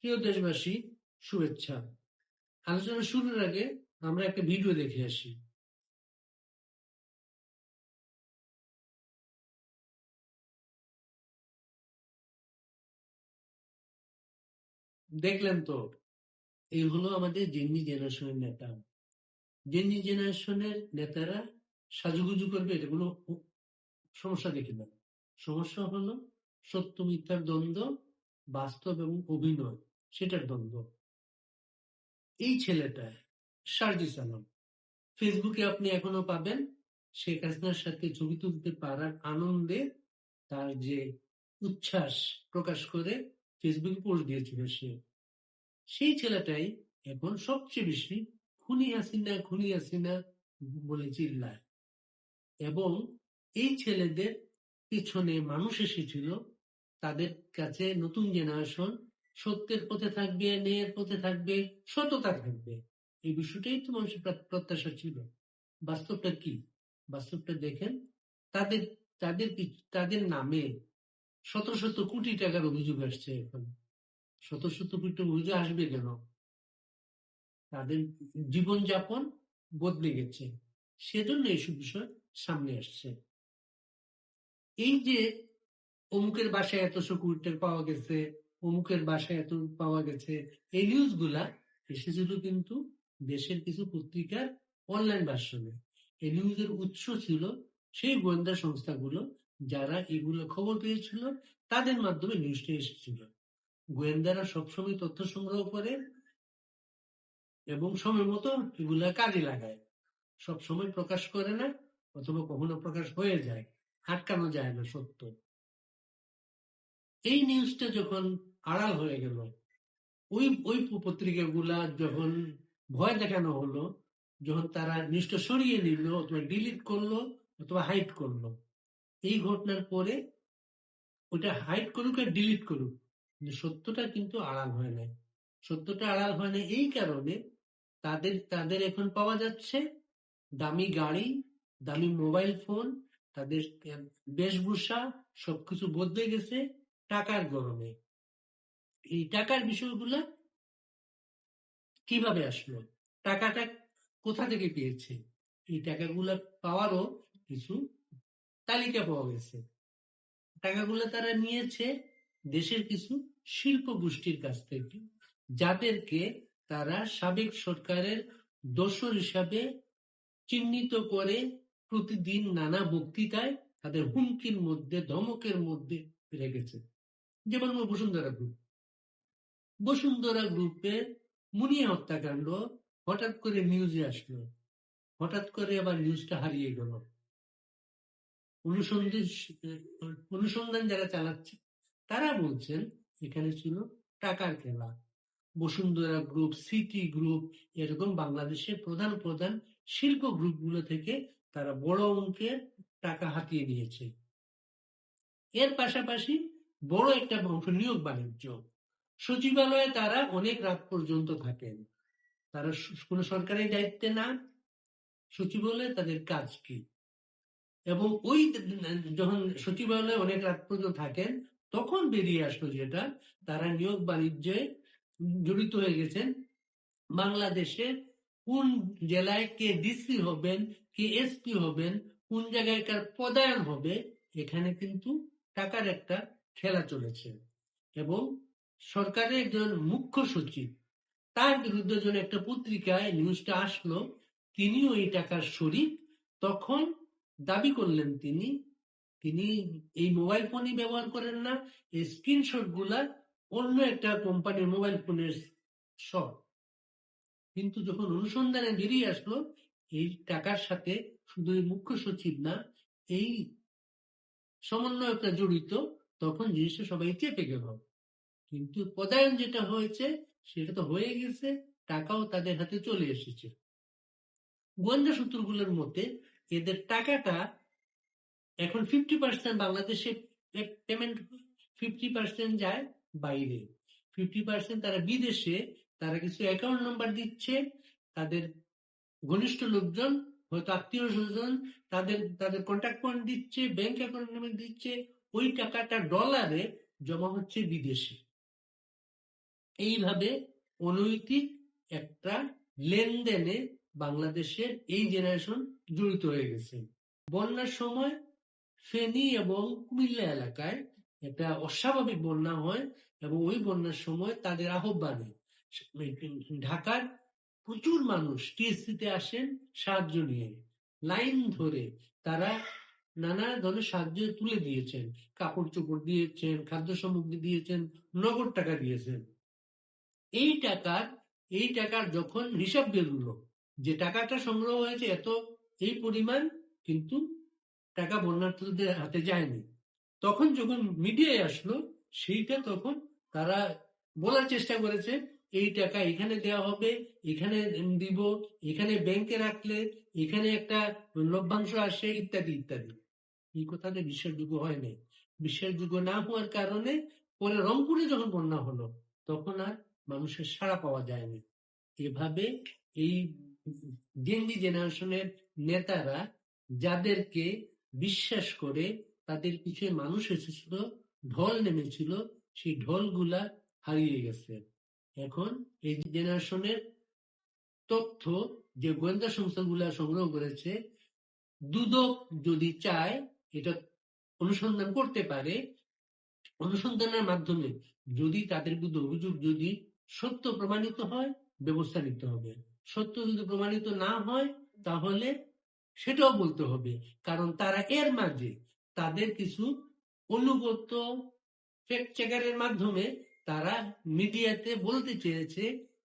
প্রিয় দেশবাসী, শুভেচ্ছা। আলোচনা শুরুর আগে আমরা একটা ভিডিও দেখে আসি। দেখলেন তো, এই হলো আমাদের জেন্নি জেনারেশনের নেতা। জেন্নি জেনারেশনের নেতারা সাজুগুজু করবে, এটা কোনো সমস্যা দেখি না। সমস্যা হলো সত্য, মিথ্যার দ্বন্দ্ব, বাস্তব এবং অভিনয়, সেটার দ্বন্দ্ব। এই ছেলেটা শারজিস আলম ফেসবুকে আপনি এখনও পাবেন শেখ হাসিনার সাথে ছবি তুলতে পারার আনন্দে তার যে উচ্ছ্বাস প্রকাশ করে ফেসবুকে পোস্ট দিয়েছিল সে। সেই ছেলেটাই এখন সবচেয়ে বেশি খুনি হাসিনা খুনি হাসিনা বলে চিল্লায় এবং এই ছেলেদের পিছনে মানুষ এসেছিল। তাদের কাছে নতুন জেনারেশন সত্যের পথে থাকবে, ন্যায়ের পথে থাকবে, সততা থাকবে। এই বিষয়টাই তো মানুষের প্রত্যাশা ছিল। বাস্তবটা কি? বাস্তবটা দেখেন, তাদের তাদের তাদের নামে শত শত কোটি টাকার অভিযোগ আসছে এখন। শত শত কোটি অভিযোগ আসবে কেন? তাদের জীবনযাপন বদলে গেছে। সেজন্য এইসব বিষয় সামনে আসছে। এই যে অমুকের বাসায় এত কোটি পাওয়া গেছে, অমুকের বাসায় এত পাওয়া গেছে, এই নিউজগুলা এসেছিল কিন্তু দেশের কিছু পত্রিকার অনলাইন ভার্সনে এই নিউজের উৎস ছিল সেই গোয়েন্দা সংস্থাগুলো যারা এগুলো খবর পেয়েছিল, তাদের মাধ্যমে নিউজটা এসেছিল। গোয়েন্দারা সবসময় তথ্য সংগ্রহ করে এবং সময় মতো এগুলা কাজে লাগায়। সব সময় প্রকাশ করে না অথবা কখনো প্রকাশ হয়ে যায়, আটকানো যায় না সত্য। এই নিউজটা যখন আড়াল হয়ে গেল, ওই ওই পত্রিকাগুলা যখন ভয় দেখানো হলো, যখন তারা নিউজটা সরিয়ে নিল, অথবা ডিলিট করল, অথবা হাইড করল, এই ঘটনার পরে ওটা হাইড করুক আর ডিলিট করুক সত্যটা কিন্তু আড়াল হয় না সত্যটা আড়াল হয় না এই কারণে তাদের তাদের এখন পাওয়া যাচ্ছে দামি গাড়ি দামি মোবাইল ফোন, তাদের বেশভূষা, সবকিছু বদলে গেছে টাকার গরমে। এই টাকার বিষয়গুলা কীভাবে আসলো? টাকাটা কোথা থেকে পেয়েছে? এই টাকাগুলো পাওয়ারও কিছু তালিকা পাওয়া গেছে। টাকাগুলো তারা নিয়েছে দেশের কিছু শিল্প গোষ্ঠীর কাছ থেকে, যাদেরকে তারা সাবেক সরকারের দোসর হিসাবে চিহ্নিত করে প্রতিদিন নানা বক্তৃতায় তাদের হুমকির মধ্যে, ধমকের মধ্যে রেখেছে যেমন বসুন্ধরা গ্রুপ বসুন্ধরা গ্রুপের মুনিয়া হত্যাকাণ্ড হঠাৎ করে নিউজে আসলো। হঠাৎ করে আবার নিউজটা হারিয়ে গেল। অনুসন্ধান অনুসন্ধান যারা চালাচ্ছে, তারা বলছেন এখানে ছিল টাকার খেলা। বসুন্ধরা গ্রুপ সিটি গ্রুপ এরকম বাংলাদেশের প্রধান প্রধান শিল্প গ্রুপগুলো থেকে তারা বড় অঙ্কের টাকা হাতিয়ে নিয়েছে। এর পাশাপাশি বড় একটা অংশ নিয়োগ বাণিজ্য। সচিবালয়ে তারা অনেক রাত পর্যন্ত থাকেন। তারা কোনো সরকারি দায়িত্বে না। সচিবালয়ে তাদের কাজ কি? এবং ওই যখন সচিবালয়ে অনেক রাত পর্যন্ত থাকেন, তখন বেরিয়ে আসলো যেটা, তারা নিয়োগ বাণিজ্যে জড়িত হয়ে গেছেন বাংলাদেশের কোন জেলায় কে ডিসি হবেন, কে এসপি হবেন, কোন জায়গায় কার পদায়ন হবে, এখানে কিন্তু টাকার একটা খেলা চলেছে। এবং সরকারের একজন মুখ্য সচিব, তার বিরুদ্ধে যখন একটা পত্রিকায় নিউজটা আসলো, তিনিও এই টাকার শরিক। তখন দাবি করলেন তিনি তিনি এই মোবাইল ফোনই ব্যবহার করেন না, এই স্ক্রিনশটগুলা অন্য একটা কোম্পানির মোবাইল ফোনের শট কিন্তু যখন অনুসন্ধানে বেরিয়ে আসলো, এই টাকার সাথে শুধু মুখ্য সচিব না, এই সমন্বয়করা জড়িত, তখন জিনিসটা সবাই চেপে গেল। কিন্তু পদায়ন যেটা হয়েছে, সেটা তো হয়ে গেছে, টাকাও তাদের হাতে চলে এসেছে। গোয়েন্দা সূত্রগুলোর মতে, এদের টাকাটা এখন ফিফটি পার্সেন্ট বাংলাদেশে পেমেন্ট ফিফটি পার্সেন্ট যায় বাইরে। ফিফটি তারা বিদেশে, তারা কিছু অ্যাকাউন্ট নাম্বার দিচ্ছে, তাদের ঘনিষ্ঠ লোকজন, হয়তো আত্মীয় স্বজন, তাদের তাদের কন্ট্যাক্ট পয়েন্ট দিচ্ছে ব্যাংক অ্যাকাউন্ট দিচ্ছে, ওই টাকাটা ডলারে জমা হচ্ছে বিদেশে। এইভাবে অনৈতিক একটা লেনদেনে বাংলাদেশের এই জেনারেশন জড়িত হয়ে গেছে। বন্যার সময় ফেনী এবং কুমিল্লা এলাকায় একটা অস্বাভাবিক বন্যা হয়। এবং ওই বন্যার সময় তাদের আহ্বানে ঢাকার প্রচুর মানুষ টিএসসিতে আসেন সাহায্য নিয়ে। লাইন ধরে তারা নানা ধরনের সাহায্য তুলে দিয়েছেন। কাপড় চোপড় দিয়েছেন খাদ্য সামগ্রী দিয়েছেন, নগদ টাকা দিয়েছেন। এই টাকার এই টাকার যখন হিসাব বেরোলো যে টাকাটা সংগ্রহ হয়েছে এত, এই পরিমাণ কিন্তু টাকা বন্যার্থীদের হাতে যায়নি। তখন যখন মিডিয়ায় আসলো, সেইটা তখন তারা বলার চেষ্টা করেছে, এই টাকা এখানে দেওয়া হবে, এখানে দিব, এখানে ব্যাংকে রাখলে, এখানে একটা লভ্যাংশ আসে, ইত্যাদি ইত্যাদি। এই কথাটা বিশ্বাসযোগ্য হয়নি। বিশ্বাসযোগ্য না হওয়ার কারণে পরে রংপুরে যখন বন্যা হলো, তখন আর মানুষের সাড়া পাওয়া যায়নি। এভাবে এই জেনজি জেনারেশনের নেতারা যাদেরকে বিশ্বাস করে, তাদের পিছনে মানুষ এসেছিল, ঢল নেমেছিল সেই ঢলগুলা হারিয়ে গেছে। এখন এই জেনারেশনের তথ্য যে গোয়েন্দা সংস্থাগুলা সংগ্রহ করেছে, দুদক যদি চায় এটা অনুসন্ধান করতে পারে, অনুসন্ধানের মাধ্যমে যদি তাদের বিরুদ্ধে অভিযোগ যদি সত্য প্রমাণিত হয়, ব্যবস্থা নিতে হবে। সত্য যদি প্রমাণিত না হয়, তাহলে সেটাও বলতে হবে। কারণ তারা এর মাঝে তাদের কিছু অনুগত ফেক চেকারের মাধ্যমে তারা মিডিয়াতে বলতে চেয়েছে,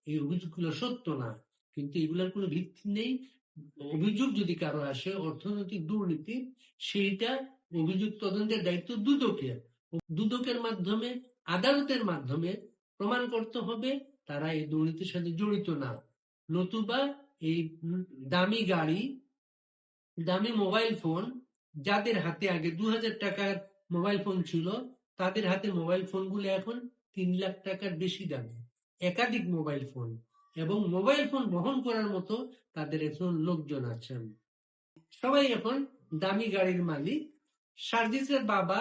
এই অভিযোগগুলো সত্য না। কিন্তু এগুলোর কোনো ভিত্তি নেই। অভিযোগ যদি কারও আসে, অর্থনৈতিক দুর্নীতি, সেইটা অভিযোগ তদন্তের দায়িত্ব দুদকের। দুদকের মাধ্যমে, আদালতের মাধ্যমে প্রমাণ করতে হবে তারা এই দুর্নীতির সাথে জড়িত না। নতুবা এই দামি গাড়ি, দামি মোবাইল ফোন, যাদের হাতে আগে দু হাজার টাকার মোবাইল ফোন ছিল তাদের হাতে মোবাইল ফোনগুলো এখন তিন লাখ টাকার বেশি দামি। একাধিক মোবাইল ফোন এবং মোবাইল ফোন বহন করার মতো তাদের এখন লোকজন আছেন। সবাই এখন দামি গাড়ির মালিক। সার্জিসের বাবা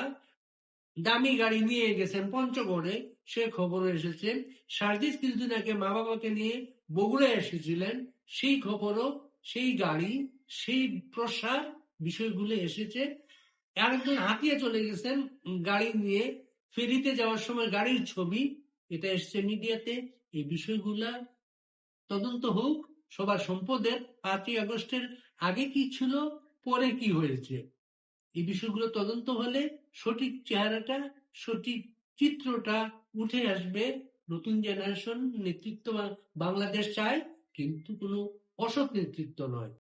দামি গাড়ি নিয়ে গেছেন পঞ্চগড়ে। সে খবর এসেছে, সার্জিস কিছুদিন আগে মা বাবাকে নিয়ে বগুড়া এসেছিলেন। সেই খবরও, সেই গাড়ি, সেই প্রসার বিষয়গুলো এসেছে। আরেকজন হাতিয়ে চলে গেছেন গাড়ি নিয়ে। ফেরিতে যাওয়ার সময় গাড়ির ছবি, এটা এসছে মিডিয়াতে। এই বিষয়গুলা তদন্ত হোক সবার সম্পদের পাঁচই আগস্টের আগে কি ছিল, পরে কি হয়েছে। এই বিষয়গুলো তদন্ত হলে সঠিক চেহারাটা, সঠিক চিত্রটা উঠে আসবে। নতুন জেনারেশন নেতৃত্ব বাংলাদেশ চায়, কিন্তু কোনো অসৎ নেতৃত্ব নয়।